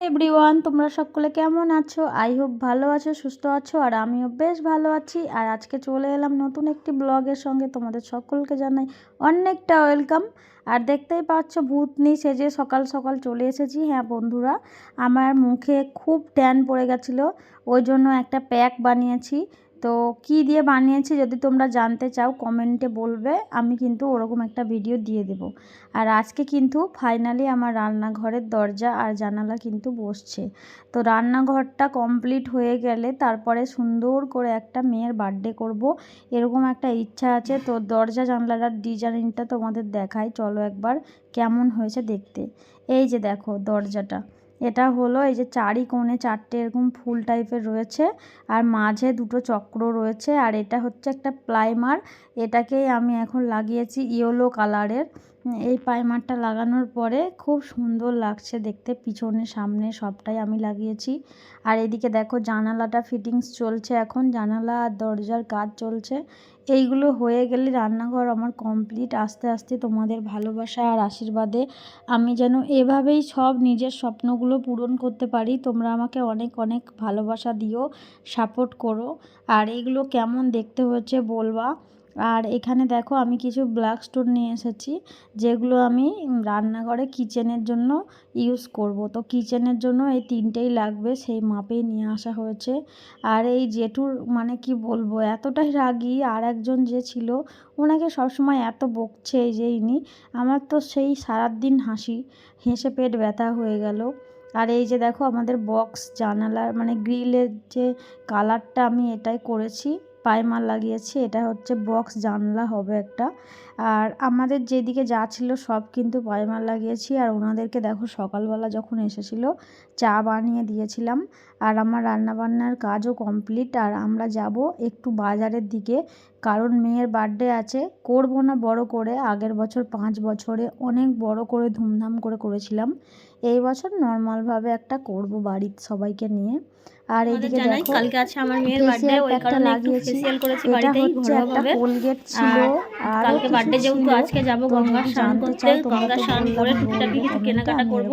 Everyone, তোমরা সকলে কেমন আছো? আই হোপ ভালো আছো, সুস্থ আছো, আর আমিও বেশ ভালো আছি। আর আজকে চলে এলাম নতুন একটি ব্লগের সঙ্গে। তোমাদের সকলকে জানাই অনেকটা ওয়েলকাম। আর দেখতেই পাচ্ছ, ভূত নিয়ে সেজে সকাল সকাল চলে এসেছি। হ্যাঁ বন্ধুরা, আমার মুখে খুব ট্যান পড়ে গেছিল। ওই জন্য একটা প্যাক বানিয়েছি। তো কি দিয়ে বানিয়েছি যদি তোমরা জানতে চাও, কমেন্টে বলবে, আমি কিন্তু ওরকম একটা ভিডিও দিয়ে দেব। আর আজকে কিন্তু ফাইনালি আমার রান্নাঘরের দরজা আর জানালা কিন্তু বসছে। তো রান্নাঘরটা কমপ্লিট হয়ে গেলে তারপরে সুন্দর করে একটা মেয়ের বার্থডে করব। এরকম একটা ইচ্ছা আছে, তো দরজা জানলাটার ডিজাইনটা তোমাদের দেখাই। চলো একবার কেমন হয়েছে দেখতে। এই যে দেখো দরজাটা। এটা হলো এই যে চারি কোণে চারটে এরকম ফুল টাইপের রয়েছে আর মাঝে দুটো চক্র রয়েছে আর এটা হচ্ছে একটা প্লাইমার। এটাকেই আমি এখন লাগিয়েছি ইয়েলো কালারের। এই প্রাইমারটা লাগানোর পরে খুব সুন্দর লাগছে দেখতে। পিছনে, সামনে সবটাই আমি লাগিয়েছি। আর এদিকে দেখো জানালাটা ফিটিংস চলছে এখন। জানালা আর দরজার কাজ চলছে। এইগুলো হয়ে গেলে রান্নাঘর আমার কমপ্লিট আস্তে আস্তে তোমাদের ভালোবাসা আর আশীর্বাদে আমি যেন এভাবেই সব নিজের স্বপ্নগুলো পূরণ করতে পারি। তোমরা আমাকে অনেক অনেক ভালোবাসা দিও সাপোর্ট করো। আর এগুলো কেমন দেখতে হচ্ছে বলবা? আর এখানে দেখো আমি কিছু ব্ল্যাক স্টোন নিয়ে এসেছি, যেগুলো আমি রান্নাঘরে কিচেনের জন্য ইউজ করব। তো কিচেনের জন্য এই তিনটেই লাগবে, সেই মাপেই নিয়ে আসা হয়েছে। আর এই জেঠুর মানে কি বলব, এতটাই রাগি, আর একজন যে ছিল, ওনাকে সবসময় এত বকছে এই যে ইনি, আমার তো সেই সারাদিন হাসি, হেসে পেট ব্যথা হয়ে গেল। আর এই যে দেখো আমাদের বক্স জানালার মানে গ্রিলের যে কালারটা আমি এটাই করেছি। পাইমার লাগিয়েছি, এটা হচ্ছে বক্স, জানলা হবে একটা। আর আমাদের যেদিকে যা ছিল সব কিন্তু পাইমার লাগিয়েছি। আর ওনাদেরকে দেখো সকালবেলা যখন এসেছিল, চা বানিয়ে দিয়েছিলাম। আর আমার রান্নাবান্নার কাজও কমপ্লিট। আর আমরা যাব একটু বাজারের দিকে কারণ মেয়ের বার্থডে আছে। করব না বড় করে। আগের বছর পাঁচ বছরে অনেক বড় করে ধুমধাম করে করেছিলাম। এই বছর নর্মালভাবে একটা করব বাড়ির সবাইকে নিয়ে। আর এইদিকে দেখো কালকে আছে আমার মেয়ের বার্থডে ওই কারণে একটু ফেসিয়াল করেছি বাড়িতেই ঘরোয়াভাবে কোলগেট ছিল। আর কালকে বার্থডে যেহেতু আজকে যাব গঙ্গা স্নান করতে। গঙ্গা স্নান করে টুকিটাকি কিছু কেনাকাটা করব।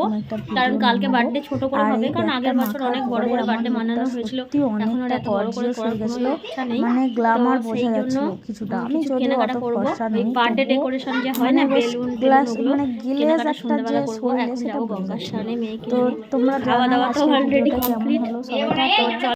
কারণ কালকে বার্থডে ছোট করে হবে। কারণ আগের বছর অনেক বড় করে বার্থডে মানানো হয়েছিল। এখন আর এত বড় করে করার কোনো ইচ্ছা নেই। মানে গ্ল্যামার বোঝা যাচ্ছে। কিছুটা। আমি যদিও অত করব। ফর্সা বার্থডে ডেকোরেশন যে হয় না মানে বেলুন মানে একটা যে সেটা তো তোমরা খাওয়া দাওয়া তো অলরেডি কমপ্লিট